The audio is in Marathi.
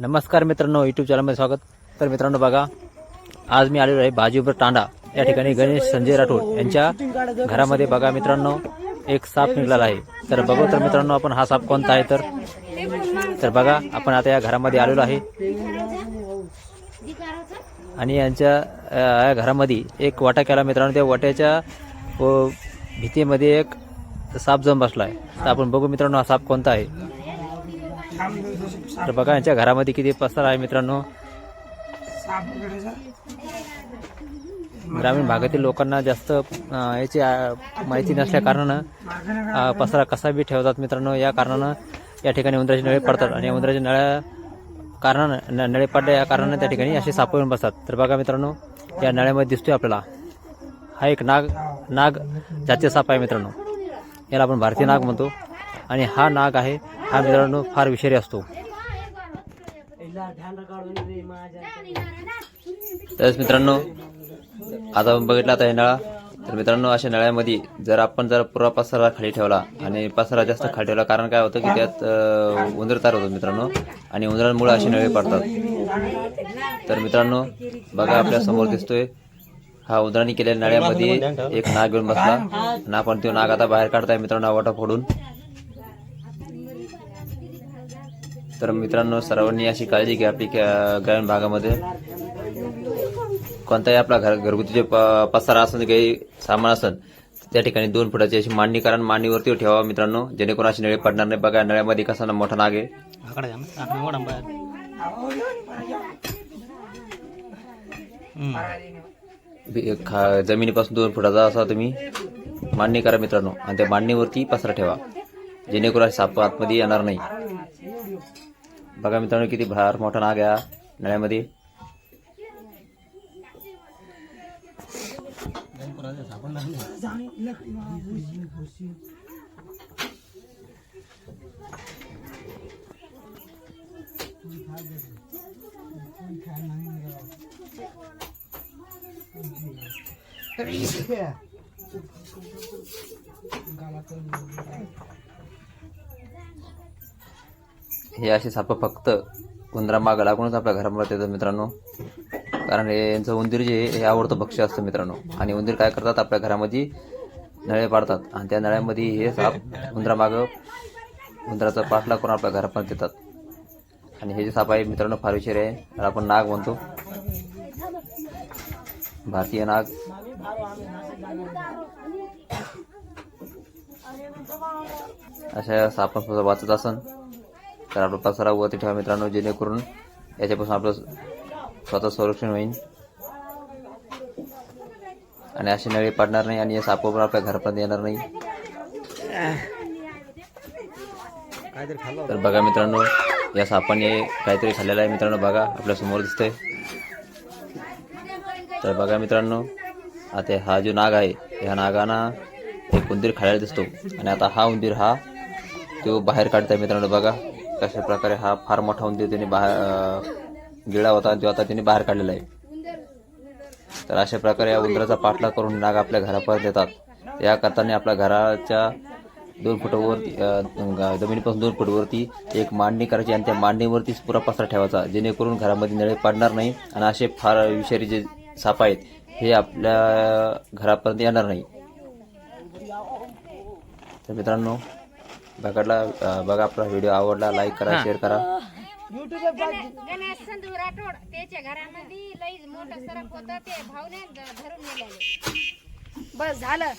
नमस्कार मित्रांनो युट्यूब चॅनलमध्ये स्वागत. तर मित्रांनो बघा आज मी आलेलो आहे भाजीवर तांडा या ठिकाणी गणेश संजय राठोड यांच्या घरामध्ये बघा मित्रांनो एक साप निघाला आहे. तर बघू तर मित्रांनो आपण हा साप कोणता आहे तर? तर बघा आपण आता या घरामध्ये आलेलो आहे. आणि यांच्या या घरामध्ये एक वाटा केला मित्रांनो. त्या वाट्याच्या व भीतीमध्ये एक साप जम बसला आहे. तर आपण बघू मित्रांनो हा साप कोणता आहे. तर बघा यांच्या घरामध्ये किती पसार आहे मित्रांनो. ग्रामीण भागातील लोकांना जास्त याची माहिती नसल्या कारणानं पसारा कसा बी ठेवतात मित्रांनो या कारणानं या ठिकाणी उंदराचे नळे पडतात. आणि उंदराच्या नळ्या कारणानं न- नळे पडल्या या कारणानं त्या ठिकाणी असे साप येऊन बसतात. तर बघा मित्रांनो या नळ्यामध्ये दिसतोय आपल्याला. हा एक नाग नाग जातीय साप आहे मित्रांनो. याला आपण भारतीय नाग म्हणतो. आणि हा नाग आहे हा मित्रांनो फार विषारी असतो. तरच मित्रांनो आता आपण बघितला आता हे नळा. तर मित्रांनो अशा नळ्यामध्ये जर आपण जर पुरा पसारा खाली ठेवला आणि पसारा जास्त खाली ठेवला कारण काय होतं की त्यात उंदर तयार होतो मित्रांनो आणि उंदरांमुळे असे नळे पडतात. तर मित्रांनो बघा आपल्यासमोर दिसतोय हा उंदराने केलेल्या नळ्यामध्ये एक नाग घेऊन बसला. ना पण तो नाग आता बाहेर काढताय मित्रांनो वाटा फोडून. तर मित्रांनो सर्वांनी अशी काळजी घ्या आपली क- ग्रामीण भागामध्ये. कोणताही आपला घर घरगुती जे पसारा असेल काही सामान असेल त्या ठिकाणी दोन फुटाची अशी मांडणी करा मांडणीवरती ठेवा मित्रांनो जेणेकरून अशी नळे पडणार नाही. बघा नळ्यामध्ये कसा ना मोठा नाग आहे. जमिनीपासून दोन फुटाचा असा तुम्ही मांडणी करा मित्रांनो आणि त्या मांडणीवरती पसारा ठेवा. जेणेकरून साप आतमध्ये येणार नाही. बघा मित्रांनो किती भार मोठा नाग आहे हा नळ्यामध्ये. हे असे साप फक्त उंदरामाग लागूनच आपल्या घरामध्ये येतात मित्रांनो. कारण हे यांचं उंदीर जे हे आवडतं भक्ष्य असतं मित्रांनो. आणि उंदीर काय करतात आपल्या घरामध्ये नळे पाडतात. आणि त्या नळ्यामध्ये हे साप उंदरामागं उंदराचा पाठला करून आपल्या घरापर्यंत येतात. आणि हे जे साप आहे मित्रांनो फार आहे. त्याला आपण नाग म्हणतो. भारतीय नाग. अशा सापांपासून वाचत असन. तर आपला पसारा वरती ठेवा मित्रांनो जेणेकरून याच्यापासून आपलं स्वतः संरक्षण होईल. आणि अशी नळी पडणार नाही आणि या साप पण आपल्या घरापर्यंत येणार नाही. तर बघा मित्रांनो या सापाने काहीतरी खाल्लेलं आहे मित्रांनो बघा आपल्यासमोर दिसतंय. तर बघा मित्रांनो आता हा जो नाग आहे ह्या नागाना एक उंदीर खायला दिसतो. आणि आता हा उंदीर हा तो बाहेर काढताय मित्रांनो बघा. कशा प्रकारे हा फार मोठा उंदीर त्याने बाहेर गिळा होता आणि तो आता त्याने बाहेर काढलेला आहे. तर अशा प्रकारे या उंदराचा पाठलाग करून नाग आपल्या घरापर्यंत येतात. या करताना आपल्या घराच्या दोन फुटावरती जमिनीपासून दोन फुटावरती एक मांडणी करायची आणि त्या मांडणीवरतीच पुरा पसरा ठेवायचा जेणेकरून घरामध्ये नळे पडणार नाही आणि असे फार विषारी जे साप आहेत हे आपल्या घरापर्यंत येणार नाही. तर मित्रांनो बघाडला बघा आपला व्हिडिओ आवडला लाईक करा शेअर करा. गणेश संधू राठोड त्याच्या घरामध्ये लईच मोठं सरक होत ते भावने ध- धरून नेलेले. बस झालं.